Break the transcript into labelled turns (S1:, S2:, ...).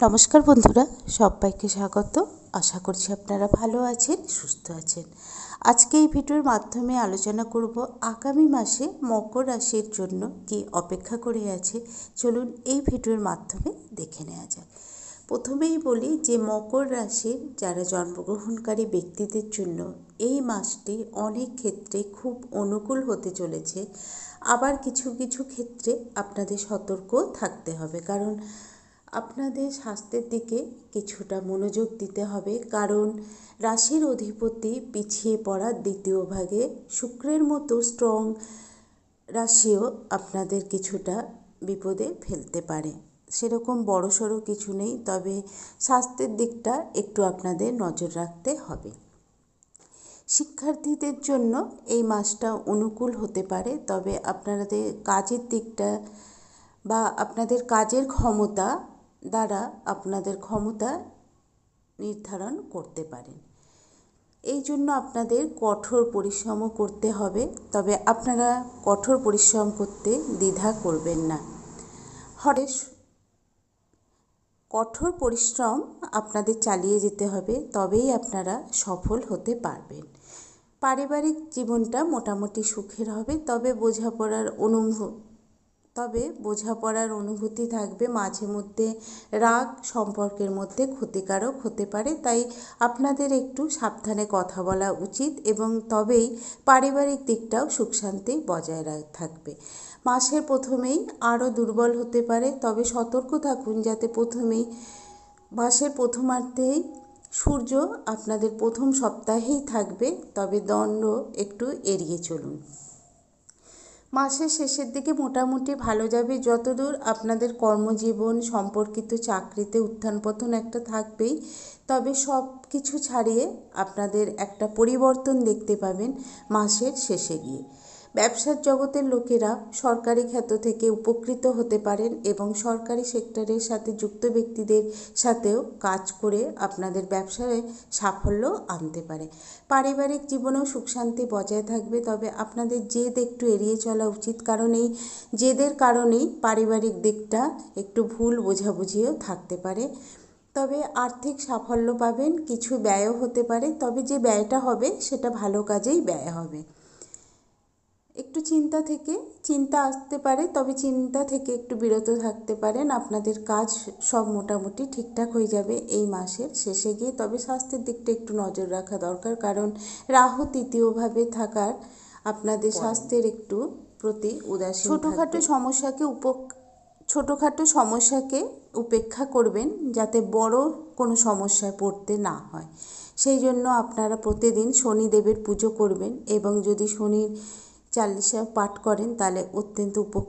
S1: নমস্কার বন্ধুরা, সবাইকে স্বাগত। আশা করছি আপনারা ভালো আছেন, সুস্থ আছেন। আজকে এই ভিডিওর মাধ্যমে আলোচনা করব আগামী মাসে মকর রাশির জন্য কি অপেক্ষা করে আছে। চলুন এই ভিডিওর মাধ্যমে দেখে নেওয়া যাক। প্রথমেই বলি যে মকর রাশির যারা জন্মগ্রহণকারী ব্যক্তিদের জন্য এই মাসটি অনেক ক্ষেত্রে খুব অনুকূল হতে চলেছে। আবার কিছু কিছু ক্ষেত্রে আপনাদের সতর্ক থাকতে হবে। কারণ আপনাদের স্বাস্থ্যের দিকে কিছুটা মনোযোগ দিতে হবে, কারণ রাশির অধিপতি পিছিয়ে পড়া দ্বিতীয় ভাগে শুক্রের মতো স্ট্রং রাশিও আপনাদের কিছুটা বিপদে ফেলতে পারে। সেরকম বড়সড় কিছু নেই, তবে স্বাস্থ্যের দিকটা একটু আপনাদের নজর রাখতে হবে। শিক্ষার্থীদের জন্য এই মাসটা অনুকূল হতে পারে, তবে আপনাদের কাজের দিকটা বা আপনাদের কাজের ক্ষমতা দ্বারা আপনাদের ক্ষমতা নির্ধারণ করতে পারেন। এই জন্য আপনাদের কঠোর পরিশ্রমও করতে হবে, তবে আপনারা কঠোর পরিশ্রম করতে দ্বিধা করবেন না। হরেশ, কঠোর পরিশ্রম আপনাদের চালিয়ে যেতে হবে, তবেই আপনারা সফল হতে পারবেন। পারিবারিক জীবনটা মোটামুটি সুখের হবে, তবে বোঝাপড়ার অনুভব তবে বোঝাপড়ার অনুভূতি থাকবে মাঝে মধ্যে। রাগ সম্পর্কের মধ্যে ক্ষতিকারক হতে পারে, তাই আপনাদের একটু সাবধানে কথা বলা উচিত এবং তবেই পারিবারিক দিকটাও সুখ শান্তি বজায় থাকবে। মাসের প্রথমেই আরও দুর্বল হতে পারে, তবে সতর্ক থাকুন যাতে প্রথমেই, মাসের প্রথমার্ধেই সূর্য আপনাদের প্রথম সপ্তাহেই থাকবে, তবে দণ্ড একটু এড়িয়ে চলুন। মাসের শেষের দিকে মোটামুটি ভালো যাবে। যতদূর আপনাদের কর্মজীবন সম্পর্কিত চাকরিতে উত্থান পতন একটা থাকবেই, তবে সব কিছু ছাড়িয়ে আপনাদের একটা পরিবর্তন দেখতে পাবেন মাসের শেষে গিয়ে। ব্যবসার জগতের লোকেরা সরকারি ক্ষেত্র থেকে উপকৃত হতে পারেন এবং সরকারি সেক্টরের সাথে যুক্ত ব্যক্তিদের সাথেও কাজ করে আপনাদের ব্যবসায় সাফল্য আনতে পারে। পারিবারিক জীবনেও সুখ শান্তি বজায় থাকবে, তবে আপনাদের জেদ একটু এড়িয়ে চলা উচিত। কারণ এই জেদের কারণেই পারিবারিক দিকটা একটু ভুল বোঝাবুঝিও থাকতে পারে। তবে আর্থিক সাফল্য পাবেন, কিছু ব্যয়ও হতে পারে, তবে যে ব্যয়টা হবে সেটা ভালো কাজেই ব্যয় হবে। একটু চিন্তা থেকে চিন্তা আসতে পারে তবে চিন্তা থেকে একটু বিরত থাকতে পারেন। আপনাদের কাজ সব মোটামুটি ঠিকঠাক হয়ে যাবে এই মাসের শেষে গিয়ে। তবে স্বাস্থ্যের দিকটা একটু নজর রাখা দরকার কারণ রাহু তৃতীয়ভাবে থাকার আপনাদের স্বাস্থ্যের একটু প্রতি উদাসীন ছোটোখাটো সমস্যাকে উপ ছোটোখাটো সমস্যাকে উপেক্ষা করবেন যাতে বড় কোনো সমস্যায় পড়তে না হয়। সেই জন্য আপনারা প্রতিদিন শনিদেবের পুজো করবেন এবং যদি শনির চালিশা পাঠ করেন তাহলে অত্যন্ত উপ